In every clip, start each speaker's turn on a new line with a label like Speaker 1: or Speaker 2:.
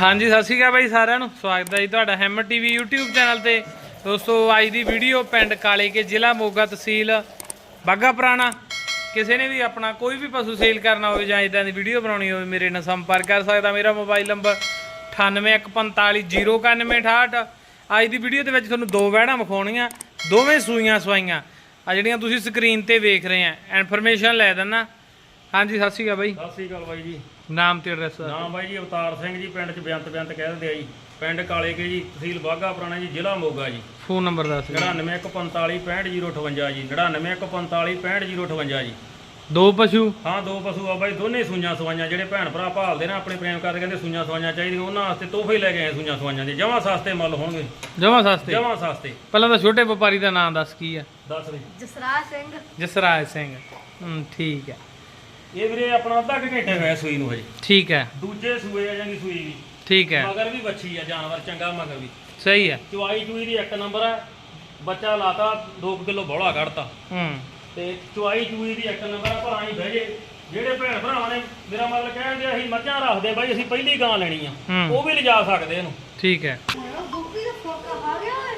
Speaker 1: ਹਾਂਜੀ, ਸਤਿ ਸ਼੍ਰੀ ਅਕਾਲ ਬਾਈ ਸਾਰਿਆਂ ਨੂੰ। ਸਵਾਗਤ ਹੈ ਜੀ ਤੁਹਾਡਾ ਹੈਮਰ ਟੀਵੀ YouTube ਚੈਨਲ ਤੇ। ਦੋਸਤੋ, ਅੱਜ ਦੀ ਵੀਡੀਓ ਪਿੰਡ ਕਾਲੇ ਕੇ ਜ਼ਿਲ੍ਹਾ ਮੋਗਾ ਤਹਿਸੀਲ ਬਾਗਾ ਪੁਰਾਣਾ। ਕਿਸੇ ਨੇ ਵੀ ਆਪਣਾ ਕੋਈ ਵੀ ਪਸ਼ੂ ਸੇਲ ਕਰਨਾ ਹੋਵੇ ਜਾਂ ਇਦਾਂ ਦੀ ਵੀਡੀਓ ਬਣਾਉਣੀ ਹੋਵੇ, ਮੇਰੇ ਨਾਲ ਸੰਪਰਕ ਕਰ ਸਕਦਾ ਮੇਰਾ ਮੋਬਾਈਲ ਨੰਬਰ 9814509868 ਅੱਜ ਦੀ ਵੀਡੀਓ ਦੇ ਵਿੱਚ ਤੁਹਾਨੂੰ ਦੋ ਵਹਿੜਾਂ ਵਿਖਾਉਣੀਆਂ, ਦੋਵੇਂ ਸੂਈਆਂ ਸਵਾਈਆਂ। ਆ ਜਿਹੜੀਆਂ ਤੁਸੀਂ ਸਕਰੀਨ ਤੇ ਵੇਖ ਰਹੇ ਆ ਇਨਫੋਰਮੇਸ਼ਨ ਲੈ ਦਿੰਨਾ। ਹਾਂਜੀ, ਸਤਿ ਸ਼੍ਰੀ ਅਕਾਲ ਬਾਈ।
Speaker 2: ਸਤਿ ਸ੍ਰੀ ਅਕਾਲ ਬਾਈ ਜੀ।
Speaker 1: ਨਾਮ ਤੇ ਐਡਰੈਸ
Speaker 2: ਨਾਮ ਬਾਈ ਜੀ ਅਵਤਾਰ ਸਿੰਘ ਜੀ ਪਿੰਡ ਚ ਬੇਅੰਤ ਬੇਅੰਤ ਕਹਿ ਦਿੰਦੇ ਆ ਜੀ। ਪਿੰਡ ਕਾਲੇ ਕੇ ਜੀ ਤਹਿਸੀਲ ਬਾਗਾ ਪੁਰਾਣਾ ਜੀ ਜ਼ਿਲ੍ਹਾ ਮੋਗਾ ਜੀ।
Speaker 1: ਫੋਨ ਨੰਬਰ ਦੱਸ ਦਿਓ।
Speaker 2: 9915455058 ਜੀ 9915455058 ਜੀ।
Speaker 1: ਦੋ ਪਸ਼ੂ?
Speaker 2: ਹਾਂ ਦੋ ਪਸ਼ੂ ਆ ਬਾਈ ਦੋਨੇ ਸੂਈਆਂ ਸਵਾਈਆਂ ਜਿਹੜੇ ਭੈਣ ਭਰਾ ਭਾਲਦੇ ਨੇ ਆਪਣੇ ਪ੍ਰੇਮ ਕਰਦੇ ਕਹਿੰਦੇ ਸੂਈਆਂ ਸਵਾਈਆਂ ਚਾਹੀਦੀਆਂ ਉਹਨਾਂ ਵਾਸਤੇ ਤੋਹਫੇ ਲੈ ਕੇ ਆਏ ਸੂਈਆਂ ਸਵਾਈਆਂ ਦੇ। ਜਮਾਂ ਸਸਤੇ ਮੁੱਲ ਹੋਣਗੇ।
Speaker 1: ਜਮਾ ਸਸਤੇ?
Speaker 2: ਜਮਾਂ ਸਸਤੇ।
Speaker 1: ਪਹਿਲਾਂ ਤਾਂ ਛੋਟੇ ਵਪਾਰੀ ਦਾ ਨਾਮ ਦੱਸ ਕੀ ਆ?
Speaker 2: ਦੱਸ ਦੇ।
Speaker 3: ਜਸਰਾਜ ਸਿੰਘ।
Speaker 1: ਜਸਰਾਜ ਸਿੰਘ। ਹੂੰ ਠੀਕ ਹੈ
Speaker 2: ਇਹ ਵੀਰੇ ਆਪਣਾ ਅੱਧਾ ਕੁ ਘੰਟੇ ਹੋਇਆ ਸੂਈ ਨੂੰ ਹਜੇ।
Speaker 1: ਠੀਕ ਹੈ।
Speaker 2: ਦੂਜੇ ਸੂਏ ਆ ਜਾਂਦੀ ਸੂਈ ਵੀ।
Speaker 1: ਠੀਕ ਹੈ।
Speaker 2: ਮਗਰ ਵੀ ਵੱਛੀ ਆ ਜਾਨਵਰ ਚੰਗਾ ਮਗਰ ਵੀ।
Speaker 1: ਸਹੀ ਹੈ।
Speaker 2: ਚੁਆਈ ਚੂਈ ਦੀ ਇੱਕ ਨੰਬਰ ਹੈ ਬੱਚਾ ਲਾਤਾ 2 ਕਿਲੋ ਬੋਲਾ ਕੱਢਤਾ।
Speaker 1: ਹੂੰ।
Speaker 2: ਤੇ ਚੁਆਈ ਚੂਈ ਦੀ ਇੱਕ ਨੰਬਰ ਹੈ ਭਰਾ ਹੀ ਬਹਿ ਜੇ। ਜਿਹੜੇ ਭੈਣ ਭਰਾਵਾਂ ਨੇ ਮੇਰਾ ਮਤਲਬ ਕਹਿੰਦੇ ਅਸੀਂ ਮੱਝਾਂ ਰੱਖਦੇ ਬਾਈ ਅਸੀਂ ਪਹਿਲੀ ਗਾਂ ਲੈਣੀ ਆ। ਉਹ ਵੀ ਲਿਜਾ ਸਕਦੇ ਇਹਨੂੰ।
Speaker 1: ਠੀਕ ਹੈ।
Speaker 3: ਗੁੱਪੀ ਦਾ ਫੋਕਾ ਆ ਗਿਆ ਓਏ।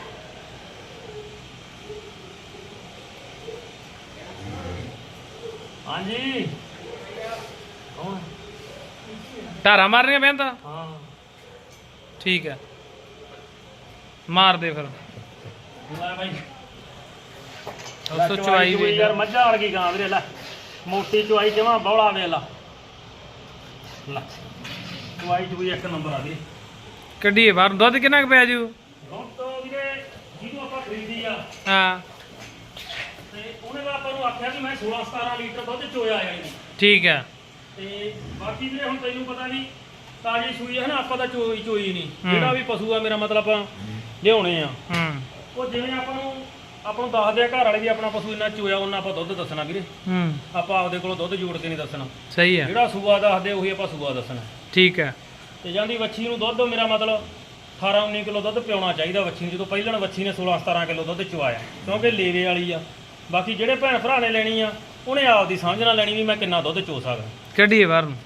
Speaker 2: ਹਾਂਜੀ।
Speaker 1: ਧਾਰਾ ਮਾਰਨੀਆਂ ਪੈਂਦਾ
Speaker 2: ਹਾਂ।
Speaker 1: ਠੀਕ ਹੈ। ਮਾਰ ਦੇ ਫਿਰ।
Speaker 2: ਲੈ ਬਾਈ।
Speaker 1: ਦੋਸਤੋ ਚਵਾਈ
Speaker 2: ਚੂਈ
Speaker 1: ਵੇਖ
Speaker 2: ਯਾਰ ਮੱਝਾਂ ਵਰਗੀ ਗਾਂ ਵੀਰੇ ਲੈ। ਮੋਟੀ ਚੁਆਈ ਜਮਾ ਬੌਲਾ ਵੇ ਲਾ। ਲੈ। ਚੁਆਈ ਚੂਈ ਇੱਕ ਨੰਬਰ ਆ ਵੀ
Speaker 1: ਕੱਢੀਏ ਬਾਹਰ। ਦੁੱਧ ਕਿੰਨਾ ਕੁ ਪਿਆ ਜੂ?
Speaker 2: ਹੁਣ ਤੋਂ ਵੀਰੇ ਜਿਹਨੂੰ ਆਪਾਂ ਖਰੀਦੀ ਆ।
Speaker 1: ਹਾਂ।
Speaker 2: ਤੇ ਉਹਨੇ ਤਾਂ ਆਪਾਂ ਨੂੰ ਆਖਿਆ ਵੀ ਮੈਂ 16 17 ਲੀਟਰ ਦੁੱਧ ਚੋਇਆ ਆ ਜੀ
Speaker 1: ਠੀਕ ਹੈ।
Speaker 2: ਤੇ ਬਾਕੀ ਵੀਰੇ ਹੁਣ ਤੈਨੂੰ ਪਤਾ ਨਹੀਂ ਤਾਜੀ ਸੂਈ ਹੈ ਨਾ ਆਪਾਂ ਤਾਂ ਚੋਈ ਚੋਈ ਨਹੀਂ। ਜਿਹੜਾ ਵੀ ਪਸ਼ੂ ਆ ਮੇਰਾ ਮਤਲਬ ਲਿਆਉਣੇ ਆ।
Speaker 1: ਹੂੰ।
Speaker 2: ਉਹ ਜਿਵੇਂ ਆਪਾਂ ਨੂੰ ਆਪਾਂ ਨੂੰ ਦੱਸਦੇ ਆ ਘਰ ਵਾਲੇ ਵੀ ਆਪਣਾ ਪਸ਼ੂ ਇੰਨਾ ਚੋਇਆ ਉਹਨਾਂ ਆਪਾਂ ਦੁੱਧ ਦੱਸਣਾ ਵੀਰੇ।
Speaker 1: ਹੂੰ।
Speaker 2: ਆਪਾਂ ਆਪਦੇ ਕੋਲੋਂ ਦੁੱਧ ਜੋੜ ਕੇ ਨਹੀਂ ਦੱਸਣਾ।
Speaker 1: ਸਹੀ ਹੈ।
Speaker 2: ਜਿਹੜਾ ਸੂਆ ਦੱਸਦੇ ਉਹੀ ਆਪਾਂ ਸੂਆ ਦੱਸਣਾ।
Speaker 1: ਠੀਕ ਹੈ।
Speaker 2: ਤੇ ਜਾਂਦੀ ਵੱਛੀ ਨੂੰ ਦੁੱਧ ਮੇਰਾ ਮਤਲਬ 18 19 ਕਿਲੋ ਦੁੱਧ ਪਿਉਣਾ ਚਾਹੀਦਾ ਵੱਛੀ ਨੂੰ। ਜਦੋਂ ਪਹਿਲਣ ਵੱਛੀ ਨੇ 16 17 ਕਿਲੋ ਦੁੱਧ ਚਵਾਇਆ ਕਿਉਂਕਿ ਲੇਵੇ ਵਾਲੀ ਆ। ਬਾਕੀ ਜਿਹੜੇ ਭੈਣ ਭਰਾ ਨੇ ਲੈਣੀ ਆ ਉਹਨੇ ਆਪਦੀ ਸਮਝ ਨਾਲ ਲੈਣੀ ਵੀ ਮੈਂ ਕਿੰਨਾ ਦੁੱਧ ਚੋ ਸਕਦਾ।
Speaker 1: ਕੱਢੀਏ ਬਾਹਰ ਨੂੰ।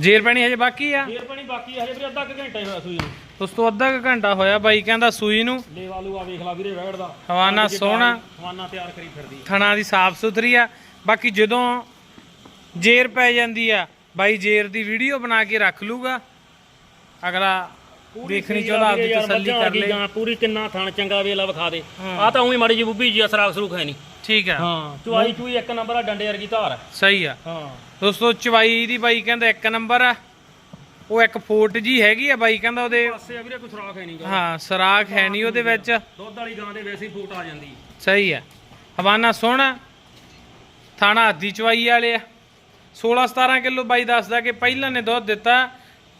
Speaker 1: ਜੇਰ ਪੈਣੀ ਹਜੇ ਬਾਕੀ ਆ?
Speaker 2: ਫੇਰ ਪਾਣੀ ਬਾਕੀ ਹਜੇ ਵੀਰੇ ਅੱਧਾ ਕੁ ਘੰਟਾ ਹੀ ਹੋਇਆ ਸੂਈ ਨੂੰ।
Speaker 1: ਉਸ ਤੋਂ ਅੱਧਾ ਕੁ ਘੰਟਾ ਹੋਇਆ ਬਾਈ ਕਹਿੰਦਾ ਸੂਈ ਨੂੰ।
Speaker 2: ਲੇਵਾ ਲੂਆ ਵੇਖ ਲਾ ਵੀਰੇ ਵੈੜ ਦਾ।
Speaker 1: ਹਵਾਨਾ ਸੋਹਣਾ।
Speaker 2: ਹਵਾਨਾ ਤਿਆਰ ਕਰੀ ਫਿਰਦੀ।
Speaker 1: ਥਣਾ ਦੀ ਸਾਫ਼ ਸੁਥਰੀ ਆ। ਬਾਕੀ ਜਦੋਂ ਜੇਰ ਪੈ ਜਾਂਦੀ ਆ ਬਾਈ ਜੇਰ ਦੀ ਵੀਡੀਓ ਬਣਾ ਕੇ ਰੱਖ ਲੂਗਾ। ਅਗਲਾ ਦੇਖਣੀ ਚਾਹੁੰਦਾ ਆਪਦੀ ਤਸੱਲੀ ਕਰ ਲੇ
Speaker 2: ਪੂਰੀ ਕਿੰਨਾ ਥਣ ਚੰਗਾ ਵੇਲਾ ਵਿਖਾ ਦੇ। ਆ ਤਾਂ ਉਹੀ ਮਾੜੀ ਜੀ ਬੁੱਬੀ ਜੀ ਅਸਰਾਖ ਸਰੂਖ ਹੈ ਨਹੀਂ
Speaker 1: ਠੀਕ ਆ।
Speaker 2: ਹਾਂ ਚੁਆਈ ਚੂਈ ਇੱਕ ਨੰਬਰ ਆ ਡੰਡੇ ਵਰਗੀ ਧਾਰ।
Speaker 1: ਸਹੀ ਆ।
Speaker 2: ਹਾਂ।
Speaker 1: ਦੋਸਤੋ ਚਵਾਈ ਦੀ ਬਾਈ ਕਹਿੰਦਾ ਇੱਕ ਨੰਬਰ ਆ। ਉਹ ਇੱਕ ਫੋਟ ਜੀ ਹੈਗੀ ਆ ਬਾਈ ਕਹਿੰਦਾ ਉਹਦੇ।
Speaker 2: ਪਾਸੇ ਆ ਵੀਰੇ ਕੋਈ ਸੁਰਾਖ ਹੈ ਨਹੀਂ
Speaker 1: ਹਾਂ ਸਰਾਖ ਹੈ ਨਹੀਂ ਉਹਦੇ ਵਿੱਚ।
Speaker 2: ਦੁੱਧ ਵਾਲੀ ਗਾਂ ਦੇ ਵੈਸੇ ਹੀ ਫੂਟ ਆ ਜਾਂਦੀ।
Speaker 1: ਸਹੀ ਆ। ਹਵਾਨਾ ਸੋਹਣਾ ਥਾਣਾ ਹੱਦੀ ਚਵਾਈ ਵਾਲੇ ਆ। 16 17 ਕਿਲੋ ਬਾਈ ਦੱਸਦਾ ਕਿ ਪਹਿਲਾਂ ਨੇ ਦੁੱਧ ਦਿੱਤਾ।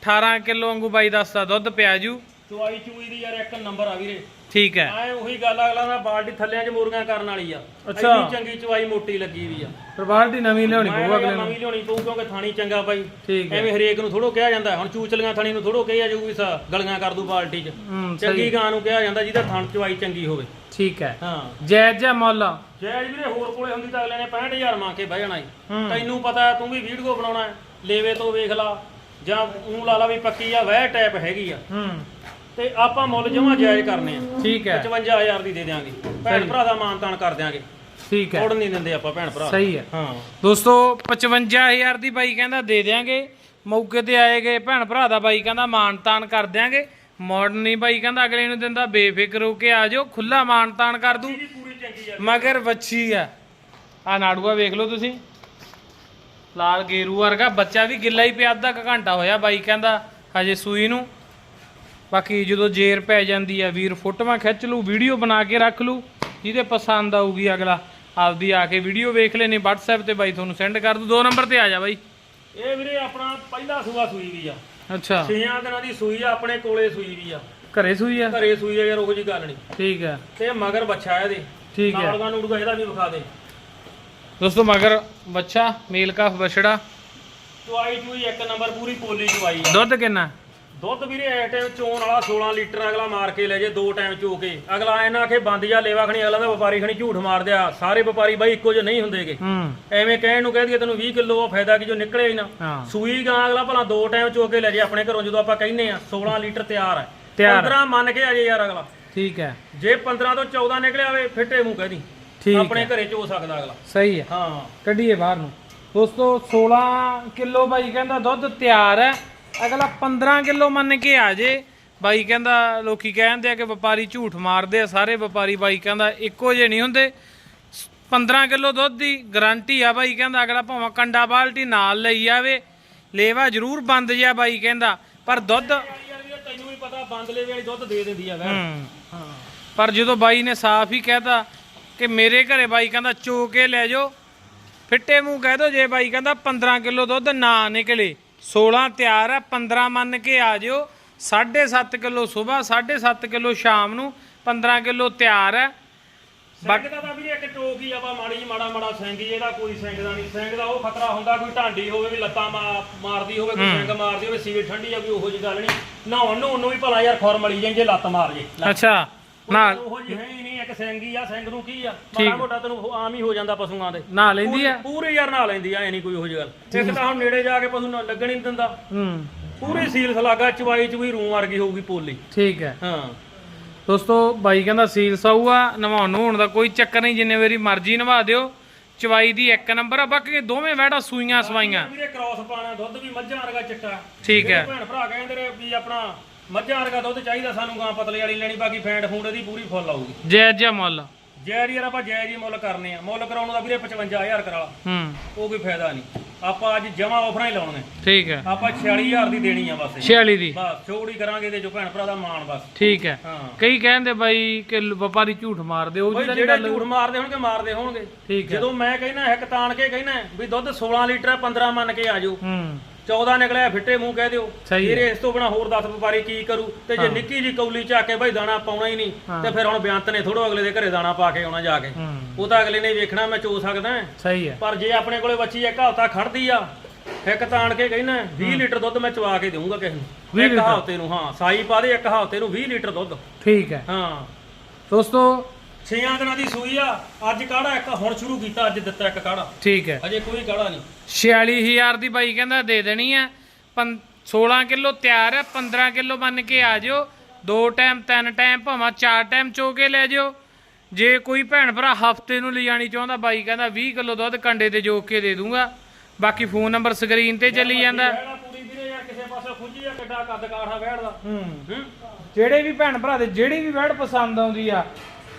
Speaker 1: 18 ਕਿਲੋ ਵਾਂਗੂ ਬਾਈ ਦੱਸਦਾ ਦੁੱਧ ਪਿਆ ਜੂ।
Speaker 2: ਚੁਆਈ ਚੂਈ ਦੀ ਯਾਰ ਇੱਕ ਨੰਬਰ ਆ ਵੀਰੇ।
Speaker 1: ਠੀਕ ਹੈ।
Speaker 2: ਆਏ ਉਹੀ ਗੱਲ ਅਗਲਾ ਦਾ ਬਾਲਟੀ ਥੱਲਿਆਂ 'ਚ ਮੂਰਗਾਂ ਕਰਨ ਵਾਲੀ ਆ।
Speaker 1: ਅੱਛਾ।
Speaker 2: ਇੰਨੀ ਚੰਗੀ ਚੁਆਈ ਮੋਟੀ ਲੱਗੀ ਵੀ ਆ।
Speaker 1: ਪਰਿਵਾਰ ਦੀ ਨਵੀਂ ਲਿਆਉਣੀ
Speaker 2: ਮੈਂ
Speaker 1: ਪਊ ਅਗਲੇ ਨੂੰ।
Speaker 2: ਨਵੀਂ ਲਿਆਉਣੀ ਪਊ ਕਿਉਂਕਿ ਥਾਣੀ ਚੰਗਾ ਬਾਈ।
Speaker 1: ਠੀਕ ਹੈ।
Speaker 2: ਐਵੇਂ ਹਰੇਕ ਨੂੰ ਥੋੜੋ ਕਿਹਾ ਜਾਂਦਾ। ਹੁਣ ਚੂਚਲੀਆਂ ਥਾਣੀ ਨੂੰ ਥੋੜੋ ਕਿਹਾ ਜਾਊ ਵੀ ਸਾ ਗਲੀਆਂ ਕਰ ਦੂ ਬਾਲਟੀ 'ਚ।
Speaker 1: ਹੂੰ
Speaker 2: ਚੰਗੀ ਗਾਂ ਨੂੰ ਕਿਹਾ ਜਾਂਦਾ ਜਿਹਦਾ ਥਣ ਚੁਆਈ ਚੰਗੀ ਹੋਵੇ।
Speaker 1: ਠੀਕ ਹੈ।
Speaker 2: ਹਾਂ।
Speaker 1: ਜਾਇਜ਼ ਜਿਹਾ ਮੁੱਲ।
Speaker 2: ਜੈਜ ਵੀਰੇ ਹੋਰ ਕੋਲੇ ਹੁੰਦੀ ਤਾਂ ਅਗਲੇ ਨੇ 65000 ਮੰਗ ਕੇ ਬਹਿ ਜਾਣਾ
Speaker 1: ਹੂੰ।
Speaker 2: ਤੈਨੂੰ ਪਤਾ ਤੂੰ ਵੀ ਵੀਡੀਓ ਬਣਾਉਣਾ ਹੈ, ਲੇਵੇ ਤੋਂ ਵੇਖ ਲਾ। ਜਾਂ ਉਹ ਲਾ ਲਾ ਵੀ ਪੱਕੀ ਆ ਵਹਿ ਟੈਪ ਹੈਗੀ ਆ।
Speaker 1: ਹੂੰ।
Speaker 2: ਤੇ ਆਪਾਂ ਮੁੱਲ ਜਮਾ ਜਾਇਜ਼ ਕਰਨੇ ਆ।
Speaker 1: ਠੀਕ ਹੈ।
Speaker 2: 55000 ਦੀ ਦੇ ਦਿਆਂਗੇ। ਭੈਣ ਭਰਾ ਦਾ ਮਾਨ ਤਾਨ ਕਰ ਦਿਆਂਗੇ।
Speaker 1: ਠੀਕ ਹੈ।
Speaker 2: ਤੋੜ ਨਹੀਂ ਦਿੰਦੇ ਆਪਾਂ ਭੈਣ ਭਰਾ।
Speaker 1: ਸਹੀ ਹੈ।
Speaker 2: ਹਾਂ।
Speaker 1: ਦੋਸਤੋ 55000 ਦੀ ਬਾਈ ਕਹਿੰਦਾ ਦੇ ਦਿਆਂਗੇ। ਮੌਕੇ ਤੇ ਆਏਗੇ ਭੈਣ ਭਰਾ ਦਾ ਬਾਈ ਕਹਿੰਦਾ ਮਾਨ ਤਾਨ ਕਰ ਦਿਆਂਗੇ। ਮਾਡਰਨ ਨਹੀਂ ਬਾਈ ਕਹਿੰਦਾ ਅਗਲੇ ਨੂੰ ਦਿੰਦਾ ਬੇਫਿਕਰ ਹੋ ਕੇ ਆ ਜਾਓ ਖੁੱਲਾ ਮਾਨ ਤਾਨ ਕਰ ਦੂ। ਮਗਰ ਵੱਛੀ ਆ ਆ ਨਾੜੂਆ ਵੇਖ ਲਓ ਤੁਸੀਂ। ਲਾਲ ਗੇਰੂ ਵਰਗਾ ਬੱਚਾ ਵੀ ਗਿੱਲਾ ਹੀ ਪਿਆ ਅੱਧਾ ਘੰਟਾ ਹੋਇਆ ਬਾਈ ਕਹਿੰਦਾ ਹਜੇ ਸੂਈ ਨੂੰ। ਬਾਕੀ ਜਦੋਂ ਜੇਰ ਪੈ ਜਾਂਦੀ ਆ ਵੀਰ ਫੋਟੋਆਂ ਖਿੱਚ ਲੂ ਵੀਡੀਓ ਬਣਾ ਕੇ ਰੱਖ ਲੂ ਜਿਹਦੇ ਪਸੰਦ ਆਊਗੀ ਅਗਲਾ ਆਪਦੀ ਆ ਕੇ ਵੀਡੀਓ ਵੇਖ ਲੈਣੀ WhatsApp ਤੇ ਬਾਈ ਤੁਹਾਨੂੰ ਸੈਂਡ ਕਰ ਦੂ ਦੋ ਨੰਬਰ ਤੇ ਆ ਜਾ ਬਾਈ।
Speaker 2: ਇਹ ਵੀਰੇ ਆਪਣਾ ਪਹਿਲਾ ਸੂਆ ਸੂਈ ਵੀ ਆ।
Speaker 1: ਅੱਛਾ।
Speaker 2: ਛੇਆਂ ਦਿਨਾਂ ਦੀ ਸੂਈ ਆ ਆਪਣੇ ਕੋਲੇ ਸੂਈ ਵੀ ਆ।
Speaker 1: ਘਰੇ ਸੂਈ ਆ?
Speaker 2: ਘਰੇ ਸੂਈ ਆ ਯਾਰ ਉਹੋ ਜੀ ਗੱਲ ਨਹੀਂ।
Speaker 1: ਠੀਕ ਹੈ
Speaker 2: ਤੇ ਮਗਰ ਬੱਚਾ ਇਹਦੇ।
Speaker 1: ਠੀਕ ਹੈ
Speaker 2: ਨਾਲਗਾ ਨੂੜਗਾ ਇਹਦਾ ਵੀ ਵਿਖਾ ਦੇ।
Speaker 1: ਦੋਸਤੋ ਮਗਰ ਬੱਚਾ ਮੇਲ ਕਾਫ ਬਛੜਾ
Speaker 2: ਚੁਆਈ ਚੂਈ ਇੱਕ ਨੰਬਰ ਪੂਰੀ ਪੋਲੀ ਚੁਆਈ ਆ।
Speaker 1: ਦੁੱਧ ਕਿੰਨਾ?
Speaker 2: ਦੁੱਧ ਵੀਰੇ ਐ ਟਾਈਮ ਚੋਣ ਵਾਲਾ 16 ਲੀਟਰ ਅਗਲਾ ਮਾਰ ਕੇ ਲੈ ਜੇ ਦੋ ਟਾਈਮ ਚੋ ਕੇ। ਅਗਲਾ ਇਹਨਾਂ ਆਖੇ ਬੰਦ ਜਾ ਲੇਵਾ ਖਣੀ ਅਗਲਾ ਦਾ ਵਪਾਰੀ ਖਣੀ ਝੂਠ ਮਾਰਦੇ ਆ ਸਾਰੇ ਵਪਾਰੀ ਬਾਈ ਇੱਕੋ ਜਿਹੇ ਨਹੀਂ ਹੁੰਦੇਗੇ। ਐਵੇਂ ਕਹਿਣ ਨੂੰ ਕਹਿ ਦਈਏ ਤੈਨੂੰ 20 ਕਿਲੋ ਉਹ ਫਾਇਦਾ ਕੀ ਜੋ ਨਿਕਲੇ ਹੀ ਨਾ। ਸੂਈ ਗਾਂ ਅਗਲਾ ਭਲਾ ਦੋ ਟਾਈਮ ਚੋ ਕੇ ਲੈ ਜੇ ਆਪਣੇ ਘਰੋਂ ਜਦੋਂ ਆਪਾਂ ਕਹਿੰਨੇ ਆ 16 ਲੀਟਰ ਤਿਆਰ ਹੈ
Speaker 1: ਤਿਆਰ।
Speaker 2: 15 ਮੰਨ ਕੇ ਆ ਜੇ ਯਾਰ ਅਗਲਾ।
Speaker 1: ਠੀਕ ਹੈ।
Speaker 2: ਜੇ 15 ਤੋਂ 14 ਨਿਕਲਿਆ ਹੋਵੇ ਫਿੱਟੇ ਮੂੰਹ ਕਹਿ ਦੀ।
Speaker 1: ਠੀਕ
Speaker 2: ਆਪਣੇ ਘਰੇ ਚੋ ਸਕਦਾ ਅਗਲਾ।
Speaker 1: ਸਹੀ ਹੈ।
Speaker 2: ਹਾਂ।
Speaker 1: ਕੱਢੀਏ ਬਾਹਰ ਨੂੰ। ਦੋਸਤੋ 16 ਕਿਲੋ ਬਾਈ ਕਹਿੰਦਾ ਦੁੱਧ ਤਿਆਰ ਹੈ। ਅਗਲਾ 15 ਕਿਲੋ ਮੰਨ ਕੇ ਆ ਜੇ। ਬਾਈ ਕਹਿੰਦਾ ਲੋਕੀ ਕਹਿੰਦੇ ਆ ਕਿ ਵਪਾਰੀ ਝੂਠ ਮਾਰਦੇ ਆ ਸਾਰੇ ਵਪਾਰੀ ਬਾਈ ਕਹਿੰਦਾ ਇੱਕੋ ਜਿਹੇ ਨਹੀਂ ਹੁੰਦੇ। 15 ਕਿਲੋ ਦੁੱਧ ਦੀ ਗਾਰੰਟੀ ਆ ਬਾਈ ਕਹਿੰਦਾ ਅਗਲਾ ਭਾਵੇਂ ਕੰਡਾ ਬਾਲਟੀ ਨਾਲ ਲਈ ਆਵੇ ਲੇਵਾ ਜ਼ਰੂਰ ਬੰਦ ਜਿਆ ਬਾਈ ਕਹਿੰਦਾ ਪਰ ਦੁੱਧ
Speaker 2: ਤੈਨੂੰ ਵੀ ਪਤਾ ਬੰਦਲੇ ਵਾਲੀ ਦੁੱਧ ਦੇ ਦਿੰਦੀ ਆ ਵੈ
Speaker 1: ਹੂੰ।
Speaker 2: ਹਾਂ।
Speaker 1: ਪਰ ਜਦੋਂ ਬਾਈ ਨੇ ਸਾਫ਼ ਹੀ ਕਹਿਤਾ ਕਿ ਮੇਰੇ ਘਰੇ ਬਾਈ ਕਹਿੰਦਾ ਚੋ ਕੇ ਲੈ ਜਾਓ ਫਿੱਟੇ ਮੂੰਹ ਕਹਿ ਦੋ ਜੇ ਬਾਈ ਕਹਿੰਦਾ 15 ਕਿਲੋ ਦੁੱਧ ਨਾ ਨਿਕਲੇ। 16 ਤਿਆਰ ਹੈ 15 ਮੰਨ ਕੇ ਆ ਜਿਓ। 7.5 ਕਿਲੋ ਸਵੇਰ 7.5 ਕਿਲੋ ਸ਼ਾਮ ਨੂੰ 15 ਕਿਲੋ ਤਿਆਰ ਹੈ
Speaker 2: ਸਿੰਘ ਦਾ ਤਾਂ ਵੀਰੇ ਇੱਕ ਟੋਕ ਹੀ ਆਪਾਂ ਮਾੜੀ ਜਿਹੀ ਮਾੜਾ ਮਾੜਾ ਹੀ ਇਹਦਾ ਕੋਈ ਸਿੰਘ ਦਾ ਨਹੀਂ। ਸਿੰਘ ਦਾ ਉਹ ਖਤਰਾ ਹੁੰਦਾ ਕੋਈ ਢਾਂਡੀ ਹੋਵੇ ਵੀ ਲੱਤਾਂ ਮਾਰਦੀ ਹੋਵੇ ਕੋਈ ਸਿੰਘ ਮਾਰਦੀ ਹੋਵੇ ਸੀਲ ਠੰਡੀ ਆ ਕੋਈ ਉਹੋ ਜਿਹੀ ਗੱਲ ਨਹੀਂ। ਨਹਾਉਣ ਨੂੰ ਉਹਨੂੰ ਵੀ ਭਲਾ ਯਾਰ ਖੁਰ ਮਲੀ ਜਾਏ ਜੇ ਲੱਤ ਮਾਰ ਜੇ।
Speaker 1: ਅੱਛਾ। ਨਾਲ
Speaker 2: ਉਹੋ ਜਿਹੀ ਹੈ ਹੀ ਨਹੀਂ ਇੱਕ ਸਿੰਘ ਹੀ ਆ ਸਿੰਘ ਨੂੰ ਕੀ ਆ? ਮਾੜਾ ਮੋਟਾ ਤੈਨੂੰ ਆਮ ਹੀ ਹੋ ਜਾਂਦਾ ਪਸ਼ੂਆਂ ਦੇ
Speaker 1: ਨਾ ਲੈਂਦੀ ਆ।
Speaker 2: ਪੂਰੇ ਯਾਰ ਨਹਾ ਲੈਂਦੀ ਆ ਐ ਨਹੀਂ ਕੋਈ ਉਹੋ ਜਿਹੀ ਗੱਲ। ਇੱਕ ਤਾਂ ਹੁਣ ਨੇੜੇ ਜਾ ਕੇ ਪਸ਼ੂ ਨਾਲ ਲੱਗਣ ਹੀ ਨਹੀਂ ਦਿੰਦਾ।
Speaker 1: ਹੂੰ।
Speaker 2: ਪੂਰੀ ਸੀਲ ਸਲਾਗਾ ਚਵਾਈ ਚਵੀ ਰੂਮ ਵਰਗੀ ਹੋਊਗੀ ਪੋਲੀ।
Speaker 1: ਠੀਕ ਹੈ।
Speaker 2: ਹਾਂ।
Speaker 1: ਦੋਸਤੋ ਬਾਈ ਕਹਿੰਦਾ ਸੀਲ ਸਾਊ ਆ ਨਵਾਉਣ ਨੂੰ ਹੋਣ ਦਾ ਕੋਈ ਚੱਕਰ ਨਹੀਂ ਜਿੰਨੇ ਵਾਰੀ ਮਰਜ਼ੀ ਨਵਾ ਦਿਓ। ਚਵਾਈ ਦੀ ਇੱਕ ਨੰਬਰ ਆ ਬਾਕੀ ਦੋਵੇਂ ਵਹਿੜਾ ਸੂਈਆਂ ਸਵਾਈਆਂ।
Speaker 2: ਵੀਰੇ ਕ੍ਰਾਸ ਪਾਣਾ ਦੁੱਧ ਵੀ ਮੱਝਾਂ ਵਰਗਾ ਚਿੱਟਾ।
Speaker 1: ਠੀਕ ਹੈ।
Speaker 2: ਭੈਣ ਭਰਾ ਕਹਿੰਦੇ ਨੇ ਵੀ ਆਪਣਾ ਮੱਝਾਂ ਵਰਗਾ ਦੁੱਧ ਚਾਹੀਦਾ ਸਾਨੂੰ ਗਾਂ ਪਤਲੇ ਵਾਲੀ ਲੈਣੀ ਬਾਕੀ ਫੈਂਟ ਫੂਡ ਇਹਦੀ ਪੂਰੀ ਫੁੱਲ ਆਊਗੀ।
Speaker 1: ਜੈ ਜੈ ਮੁੱਲ।
Speaker 2: ਜੈਰ ਯਾਰ ਆਪਾਂ ਜੈਰ ਹੀ ਮੁੱਲ ਕਰਨੇ ਆ। ਮੁੱਲ ਕਰਾਉਣ ਦਾ ਵੀਰੇ 55000 ਕਰਾ
Speaker 1: ਹੂੰ।
Speaker 2: ਉਹ ਕੋਈ ਫਾਇਦਾ ਨਹੀਂ। ਆਪਾਂ ਅੱਜ ਜਮਾ ਆਫਰਾਂ ਹੀ ਲਾਉਣੇ
Speaker 1: ਠੀਕ ਹੈ।
Speaker 2: ਆਪਾਂ 46000 ਦੀ ਦੇਣੀ ਆ ਬਸ। ਇਹ।
Speaker 1: 46 ਦੀ।
Speaker 2: ਬਸ ਛੋੜੀ ਕਰਾਂਗੇ ਤੇ ਜੋ ਭੈਣ ਭਰਾ ਦਾ ਮਾਣ ਬਸ।
Speaker 1: ਠੀਕ ਹੈ।
Speaker 2: ਹਾਂ।
Speaker 1: ਕਈ ਕਹਿੰਦੇ ਬਾਈ ਕਿ ਵਪਾਰੀ ਝੂਠ ਮਾਰਦੇ ਉਹ
Speaker 2: ਬਈ ਜਿਹੜੇ ਝੂਠ ਮਾਰਦੇ ਹੋਣਗੇ ਮਾਰਦੇ ਹੋਣਗੇ।
Speaker 1: ਠੀਕ ਹੈ।
Speaker 2: ਜਦੋਂ ਮੈਂ ਕਹਿੰਦਾ ਇੱਕ ਤਾਣ ਕੇ ਕਹਿੰਦਾ ਵੀ ਦੁੱਧ 16 ਲੀਟਰ ਹੈ 15 ਮੰਨ ਕੇ ਆ ਜਾਓ।
Speaker 1: ਹੂੰ।
Speaker 2: 14 ਨਿਕਲਿਆ ਫਿੱਟੇ ਮੂੰਹ ਕਹਿ ਦਿਓ।
Speaker 1: ਸਹੀ
Speaker 2: ਫਿਰ ਇਸ ਤੋਂ ਬਿਨਾ ਹੋਰ 10 ਵਪਾਰੀ ਕੀ ਕਰੂ? ਤੇ ਜੇ ਨਿੱਕੀ ਜੀ ਕੌਲੀ ਚੱਕ ਕੇ ਭਾਈ ਦਾਣਾ ਪਾਉਣਾ ਹੀ ਨਹੀਂ ਤੇ ਫਿਰ ਹੁਣ ਬਿਆੰਤ ਨੇ ਥੋੜੋ ਅਗਲੇ ਦੇ ਘਰੇ ਦਾਣਾ ਪਾ ਕੇ ਆਉਣਾ ਜਾ ਕੇ। ਉਹ ਤਾਂ ਅਗਲੇ ਨੇ ਵੇਖਣਾ ਮੈਂ ਚੋ ਸਕਦਾ
Speaker 1: ਸਹੀ ਹੈ।
Speaker 2: ਪਰ ਜੇ ਆਪਣੇ ਕੋਲੇ ਬੱਚੀ ਇੱਕ ਹਫ਼ਤਾ ਖੜਦੀ ਆ ਇੱਕ ਤਾਣ ਕੇ ਕਹਿੰਦਾ 20 ਲੀਟਰ ਦੁੱਧ ਮੈਂ ਚਵਾ ਕੇ ਦੇਵਾਂਗਾ ਕਿਸੇ ਨੂੰ। ਇੱਕ ਹਫ਼ਤੇ ਨੂੰ ਹਾਂ ਸਾਈ ਪਾ ਦੇ ਇੱਕ ਹਫ਼ਤੇ ਨੂੰ 20 ਲੀਟਰ ਦੁੱਧ।
Speaker 1: ਠੀਕ ਹੈ।
Speaker 2: ਹਾਂ।
Speaker 1: ਦੋਸਤੋ
Speaker 2: 6 ਦਿਨਾਂ ਦੀ ਸੂਈ ਆ। ਅੱਜ ਕਾੜਾ ਇੱਕ ਹੁਣ ਸ਼ੁਰੂ ਕੀਤਾ ਅੱਜ ਦਿੱਤਾ ਇੱਕ ਕਾੜਾ।
Speaker 1: ਠੀਕ ਹੈ।
Speaker 2: ਅਜੇ ਕੋਈ ਕਾੜਾ ਨਹੀਂ।
Speaker 1: 46000 ਦੀ ਬਾਈ ਕਹਿੰਦਾ ਦੇ ਦੇਣੀ ਪੰ- 16 ਕਿਲੋ ਤਿਆਰ ਹੈ 15 ਕਿਲੋ ਮੰਨ ਕੇ ਆ ਜਿਓ। ਦੋ ਟਾਈਮ ਤਿੰਨ ਟਾਈਮ ਭਾਵੇਂ ਚਾਰ ਟਾਈਮ ਚੋ ਕੇ ਲੈ ਜਿਓ। ਜੇ ਕੋਈ ਭੈਣ ਭਰਾ ਹਫ਼ਤੇ ਨੂੰ ਲਿਜਾਣੀ ਚਾਹੁੰਦਾ ਬਾਈ ਕਹਿੰਦਾ 20 ਕਿਲੋ ਦੁੱਧ ਕੰਡੇ ਤੇ ਜੋਕ ਕੇ ਦੇ ਦੂੰਗਾ। ਬਾਕੀ ਫੋਨ ਨੰਬਰ ਸਕਰੀਨ ਤੇ ਚੱਲੀ ਜਾਂਦਾ।
Speaker 2: ਵਹਿੜਾ ਪੂਰੀ ਵੀਰੇ ਯਾਰ ਕਿਸੇ ਪਾਸੇ ਖੁੱਜੀ ਆ ਕਿੱਡਾ ਕੱਦ ਕਾਠਾ ਵਹਿੜ ਦਾ।
Speaker 1: ਹੂੰ।
Speaker 2: ਹੂੰ।
Speaker 1: ਜਿਹੜੇ ਵੀ ਭੈਣ ਭਰਾ ਦੇ ਜਿਹੜੀ ਵੀ ਵੈੜ ਪਸੰਦ ਆਉਂਦੀ ਆ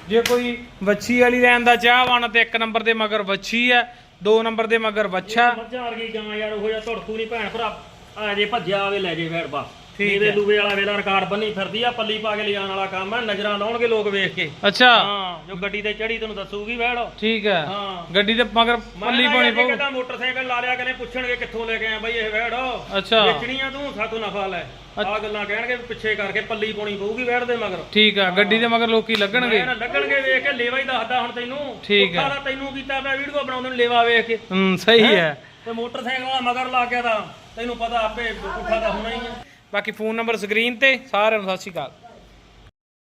Speaker 1: ਜੇ ਕੋਈ ਵੱਛੀ ਵਾਲੀ ਲੈਣ ਦਾ ਚਾਹਵਾਨ ਤੇ ਇੱਕ ਨੰਬਰ ਦੇ ਮਗਰ ਵੱਛੀ ਹੈ ਦੋ ਨੰਬਰ ਦੇ ਮਗਰ ਵੱਛਾ।
Speaker 2: ਮੱਝਾਂ ਵਰਗੀ ਗਾਂ ਯਾਰ, ਉਹ ਜਿਹਾ ਧੜਕੂ ਨਹੀਂ ਭੈਣ ਭਰਾ। ਆ ਜੇ ਭੱਜਿਆ ਆਵੇ ਲੈ ਜੇ ਫੇਰ ਬਸ। ਇਹਦੇ ਲੂਵੇ ਵਾਲਾ ਵੇਲਾ ਰਿਕਾਰਡ ਬੰਨੀ ਫਿਰਦੀ ਆ ਪੱਲੀ ਪਾ ਕੇ ਲਿਜਾਣ ਵਾਲਾ ਕੰਮ ਹੈ ਨਜ਼ਰਾਂ ਲਾਉਣਗੇ ਲੋਕ ਵੇਖ ਕੇ।
Speaker 1: ਅੱਛਾ।
Speaker 2: ਹਾਂ ਜੋ ਗੱਡੀ ਤੇ ਚੜੀ ਤੈਨੂੰ ਦੱਸੂਗੀ ਵੈੜ
Speaker 1: ਠੀਕ ਹੈ।
Speaker 2: ਹਾਂ।
Speaker 1: ਗੱਡੀ ਦੇ ਮਗਰ ਪੱਲੀ ਪਾਉਣੀ ਪਊ।
Speaker 2: ਕਹਿੰਦਾ ਮੋਟਰਸਾਈਕਲ ਲਾ ਲਿਆ ਕਹਿੰਦੇ ਪੁੱਛਣਗੇ ਕਿੱਥੋਂ ਲੈ ਕੇ ਆਇਆ ਬਾਈ ਇਹ ਵੈੜ
Speaker 1: ਅੱਛਾ।
Speaker 2: ਵੇਚਣੀ ਆ ਤੂੰ ਸਾਥੋਂ ਨਫਾ ਲੈ। ਆ ਗੱਲਾਂ ਕਹਿਣਗੇ ਵੀ ਪਿੱਛੇ ਕਰਕੇ ਪੱਲੀ ਪਾਉਣੀ ਪਊਗੀ ਵੈੜ ਦੇ ਮਗਰ।
Speaker 1: ਠੀਕ ਆ ਗੱਡੀ ਦੇ ਮਗਰ ਲੋਕੀ ਲੱਗਣਗੇ।
Speaker 2: ਮੈਂ ਨਾ ਲੱਗਣਗੇ ਵੇਖ ਕੇ ਲੇਵਾ ਹੀ ਦੱਸਦਾ ਹੁਣ ਤੈਨੂੰ।
Speaker 1: ਠੀਕ ਹੈ।
Speaker 2: ਤਾਂ ਤੈਨੂੰ ਕੀਤਾ ਮੈਂ ਵੀਡੀਓ ਬਣਾਉਂਦੇ ਨੂੰ ਲੇਵਾ ਵੇਖ ਕੇ।
Speaker 1: ਹੂੰ ਸਹੀ ਹੈ?
Speaker 2: ਤੇ ਮੋਟਰਸਾਈਕਲ ਵਾਲਾ ਮਗਰ ਲੱਗ ਗਿਆ ਤਾਂ ਤੈਨੂੰ ਪਤਾ ਆਪੇ ਪੁੱਠਾ ਤਾਂ ਹੋਣਾ ਹੀ ਆ।
Speaker 1: ਬਾਕੀ ਫੋਨ ਨੰਬਰ ਸਕਰੀਨ ਤੇ ਸਾਰਿਆਂ ਨੂੰ ਸਤਿ ਸ਼੍ਰੀ ਅਕਾਲ।